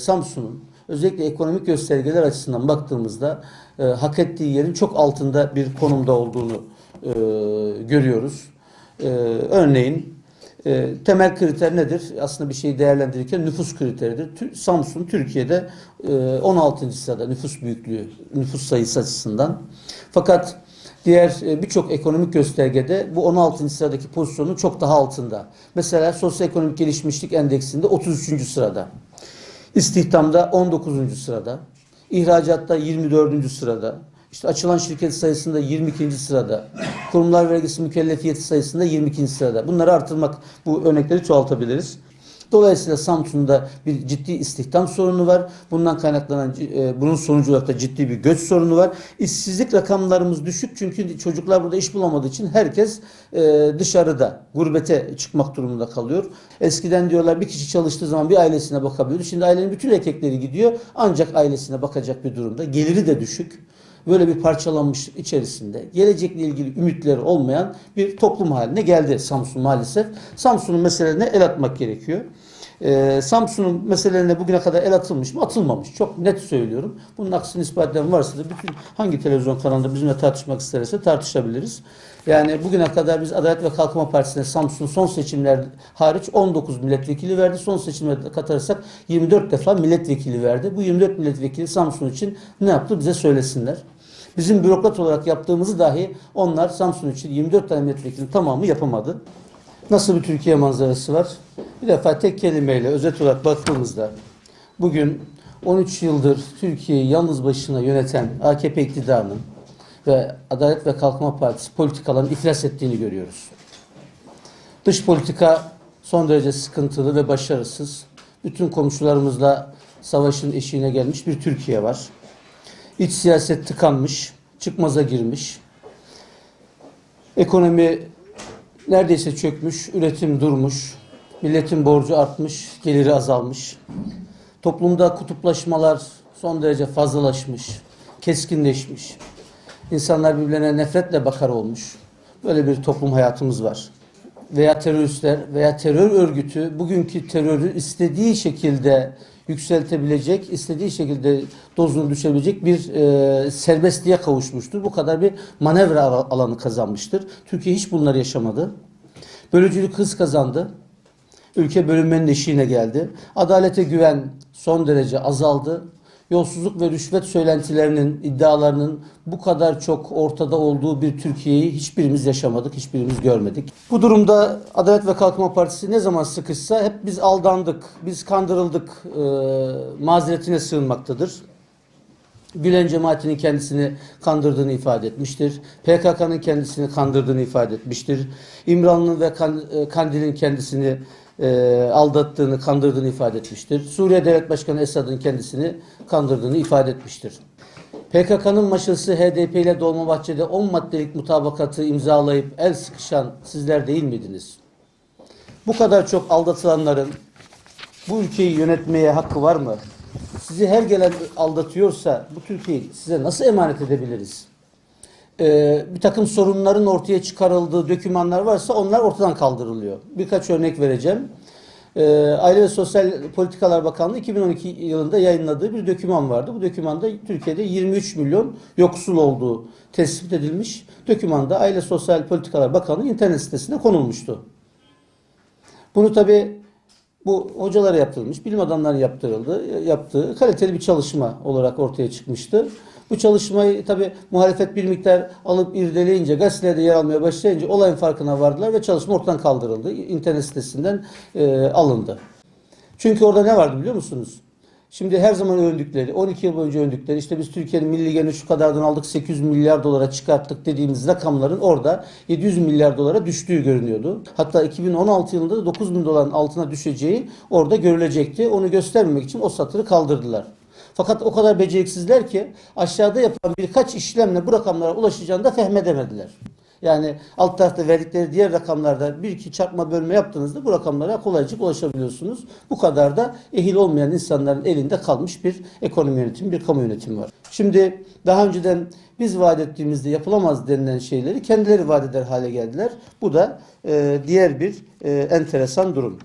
Samsun'un özellikle ekonomik göstergeler açısından baktığımızda e, hak ettiği yerin çok altında bir konumda olduğunu e, görüyoruz. E, örneğin e, temel kriter nedir? Aslında bir şeyi değerlendirirken nüfus kriteridir. Tü- Samsun Türkiye'de e, 16. sırada nüfus büyüklüğü, nüfus sayısı açısından. Fakat diğer e, birçok ekonomik göstergede bu 16. sıradaki pozisyonun çok daha altında. Mesela sosyoekonomik gelişmişlik endeksinde 33. sırada. İstihdamda 19. sırada. İhracatta 24. sırada. İşte açılan şirket sayısında 22. sırada. Kurumlar vergisi mükellefiyeti sayısında 22. sırada. Bunları artırmak, bu örnekleri çoğaltabiliriz. Dolayısıyla Samsun'da bir ciddi istihdam sorunu var. Bundan kaynaklanan e, bunun sonucu olarak da ciddi bir göç sorunu var. İşsizlik rakamlarımız düşük çünkü çocuklar burada iş bulamadığı için herkes e, dışarıda gurbete çıkmak durumunda kalıyor. Eskiden diyorlar bir kişi çalıştığı zaman bir ailesine bakabiliyordu. Şimdi ailenin bütün erkekleri gidiyor ancak ailesine bakacak bir durumda. Geliri de düşük böyle bir parçalanmışlık içerisinde gelecekle ilgili ümitleri olmayan bir toplum haline geldi Samsun maalesef. Samsun'un meselelerine el atmak gerekiyor. Ee, Samsun'un meselelerine bugüne kadar el atılmış mı? Atılmamış. Çok net söylüyorum. Bunun aksini ispat eden varsa da bütün hangi televizyon kanalında bizimle tartışmak isterse tartışabiliriz. Yani bugüne kadar biz Adalet ve Kalkınma Partisi'ne Samsun son seçimler hariç 19 milletvekili verdi. Son seçimlerde katarsak 24 defa milletvekili verdi. Bu 24 milletvekili Samsun için ne yaptı bize söylesinler. Bizim bürokrat olarak yaptığımızı dahi onlar Samsun için 24 tane milletvekilinin tamamı yapamadı. Nasıl bir Türkiye manzarası var? Bir defa tek kelimeyle özet olarak baktığımızda bugün 13 yıldır Türkiye'yi yalnız başına yöneten AKP iktidarının ve Adalet ve Kalkınma Partisi politikalarının iflas ettiğini görüyoruz. Dış politika son derece sıkıntılı ve başarısız. Bütün komşularımızla savaşın eşiğine gelmiş bir Türkiye var. İç siyaset tıkanmış, çıkmaza girmiş. Ekonomi neredeyse çökmüş, üretim durmuş, milletin borcu artmış, geliri azalmış. Toplumda kutuplaşmalar son derece fazlalaşmış, keskinleşmiş. İnsanlar birbirlerine nefretle bakar olmuş. Böyle bir toplum hayatımız var. Veya teröristler veya terör örgütü bugünkü terörü istediği şekilde yükseltebilecek, istediği şekilde dozunu düşebilecek bir e, serbestliğe kavuşmuştur. Bu kadar bir manevra al- alanı kazanmıştır. Türkiye hiç bunları yaşamadı. Bölücülük hız kazandı. Ülke bölünmenin eşiğine geldi. Adalete güven son derece azaldı. Yolsuzluk ve rüşvet söylentilerinin, iddialarının bu kadar çok ortada olduğu bir Türkiye'yi hiçbirimiz yaşamadık, hiçbirimiz görmedik. Bu durumda Adalet ve Kalkınma Partisi ne zaman sıkışsa hep biz aldandık, biz kandırıldık e, mazeretine sığınmaktadır. Gülen cemaatinin kendisini kandırdığını ifade etmiştir. PKK'nın kendisini kandırdığını ifade etmiştir. İmralı'nın ve e, Kandil'in kendisini e, aldattığını, kandırdığını ifade etmiştir. Suriye Devlet Başkanı Esad'ın kendisini kandırdığını ifade etmiştir. PKK'nın maşası HDP ile Dolmabahçe'de 10 maddelik mutabakatı imzalayıp el sıkışan sizler değil miydiniz? Bu kadar çok aldatılanların bu ülkeyi yönetmeye hakkı var mı? Sizi her gelen aldatıyorsa bu Türkiye'yi size nasıl emanet edebiliriz? Ee, bir takım sorunların ortaya çıkarıldığı dokümanlar varsa onlar ortadan kaldırılıyor. Birkaç örnek vereceğim. Ee, Aile ve Sosyal Politikalar Bakanlığı 2012 yılında yayınladığı bir doküman vardı. Bu dokümanda Türkiye'de 23 milyon yoksul olduğu tespit edilmiş. Dokümanda Aile Sosyal Politikalar Bakanlığı internet sitesine konulmuştu. Bunu tabi bu hocalara yaptırılmış, bilim adamları yaptırıldı, yaptığı kaliteli bir çalışma olarak ortaya çıkmıştı. Bu çalışmayı tabi muhalefet bir miktar alıp irdeleyince, gazetelerde yer almaya başlayınca olayın farkına vardılar ve çalışma ortadan kaldırıldı. İnternet sitesinden e, alındı. Çünkü orada ne vardı biliyor musunuz? Şimdi her zaman övündükleri, 12 yıl boyunca övündükleri, işte biz Türkiye'nin milli gelirini şu kadardan aldık 800 milyar dolara çıkarttık dediğimiz rakamların orada 700 milyar dolara düştüğü görünüyordu. Hatta 2016 yılında da 9 bin doların altına düşeceği orada görülecekti. Onu göstermemek için o satırı kaldırdılar. Fakat o kadar beceriksizler ki aşağıda yapılan birkaç işlemle bu rakamlara ulaşacağını da fehmedemediler. Yani alt tarafta verdikleri diğer rakamlarda bir iki çarpma bölme yaptığınızda bu rakamlara kolaycık ulaşabiliyorsunuz. Bu kadar da ehil olmayan insanların elinde kalmış bir ekonomi yönetimi, bir kamu yönetimi var. Şimdi daha önceden biz vaat ettiğimizde yapılamaz denilen şeyleri kendileri vaat eder hale geldiler. Bu da e, diğer bir e, enteresan durum.